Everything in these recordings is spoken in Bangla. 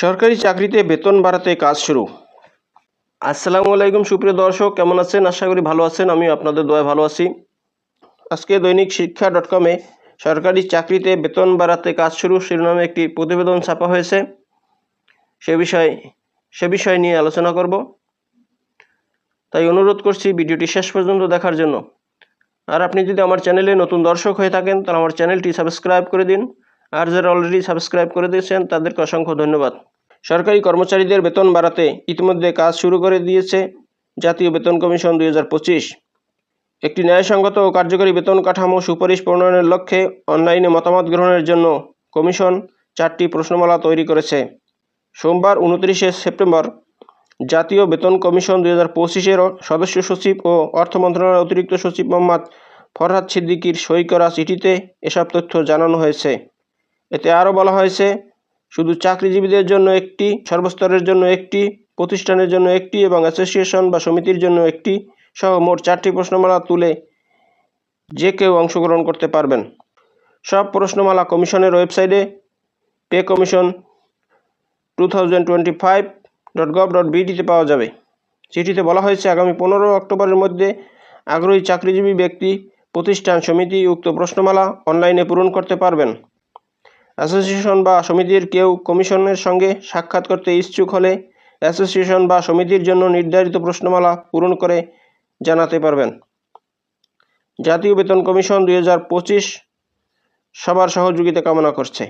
সরকারি চাকরিতে বেতন বাড়াতে কাজ শুরু। আসসালামু আলাইকুম, সুপ্রিয় দর্শক, কেমন আছেন? আশা করি ভালো আছেন আমি আপনাদের দোয়ায় ভালো আছি। আজকে দৈনিক শিক্ষা ডট কমে সরকারি চাকরিতে বেতন বাড়াতে কাজ শুরু শিরোনামে একটি প্রতিবেদন ছাপা হয়েছে। সে বিষয়ে, সে বিষয় নিয়ে আলোচনা করব। তাই অনুরোধ করছি ভিডিওটি শেষ পর্যন্ত দেখার জন্য। আর আপনি যদি আমার চ্যানেলে নতুন দর্শক হয়ে থাকেন, তাহলে আমার চ্যানেলটি সাবস্ক্রাইব করে দিন। আর যারা অলরেডি সাবস্ক্রাইব করে দিয়েছেন, তাদেরকে অসংখ্য ধন্যবাদ। সরকারি কর্মচারীদের বেতন বাড়াতে ইতিমধ্যে কাজ শুরু করে দিয়েছে জাতীয় বেতন কমিশন দুই হাজার পঁচিশ। একটি ন্যায়সঙ্গত ও কার্যকরী বেতন কাঠামো সুপারিশ প্রণয়নের লক্ষ্যে অনলাইনে মতামত গ্রহণের জন্য কমিশন চারটি প্রশ্নমালা তৈরি করেছে। সোমবার উনত্রিশে সেপ্টেম্বর জাতীয় বেতন কমিশন দুই হাজার পঁচিশের সদস্য সচিব ও অর্থ মন্ত্রণালয়ের অতিরিক্ত সচিব মোহাম্মদ ফরহাদ সিদ্দিকির সই করা চিঠিতে এসব তথ্য জানানো হয়েছে। এতে আরও বলা হয়েছে, শুধু চাকরিজীবীদের জন্য একটি, সর্বস্তরের জন্য একটি, প্রতিষ্ঠানের জন্য একটি এবং অ্যাসোসিয়েশন বা সমিতির জন্য একটি সহ মোট চারটি প্রশ্নমালা তুলে যে কেউ অংশগ্রহণ করতে পারবেন। সব প্রশ্নমালা কমিশনের ওয়েবসাইটে pay commission two thousand twenty five dot gov dot বিডিতে পাওয়া যাবে। চিঠিতে বলা হয়েছে, আগামী পনেরো অক্টোবরের মধ্যে আগ্রহী চাকরিজীবী ব্যক্তি, প্রতিষ্ঠান, সমিতি উক্ত প্রশ্নমালা অনলাইনে পূরণ করতে পারবেন। অ্যাসোসিয়েশন বা সমিতির কেউ কমিশনের সঙ্গে সাক্ষাৎ করতে ইচ্ছুক হলে অ্যাসোসিয়েশন বা সমিতির জন্য নির্ধারিত প্রশ্নমালা পূরণ করে জানাতে পারবেন। জাতীয় বেতন কমিশন দুই হাজার পঁচিশ সবার সহযোগিতা কামনা করছে।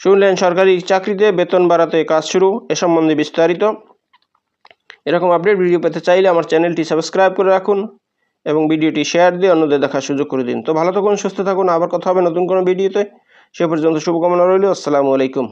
শুনলেন, সরকারি চাকরিতে বেতন বাড়াতে কাজ শুরু, এ সম্বন্ধে বিস্তারিত। এরকম আপডেট ভিডিও পেতে চাইলে আমার চ্যানেলটি সাবস্ক্রাইব করে রাখুন এবং ভিডিওটি শেয়ার দিয়ে অন্যদের দেখার সুযোগ করে দিন। তো ভালো থাকুন, সুস্থ থাকুন, আবার কথা হবে নতুন কোনো ভিডিওতে। সে পর্যন্ত শুভকামনা রইল। আসসালামু আলাইকুম।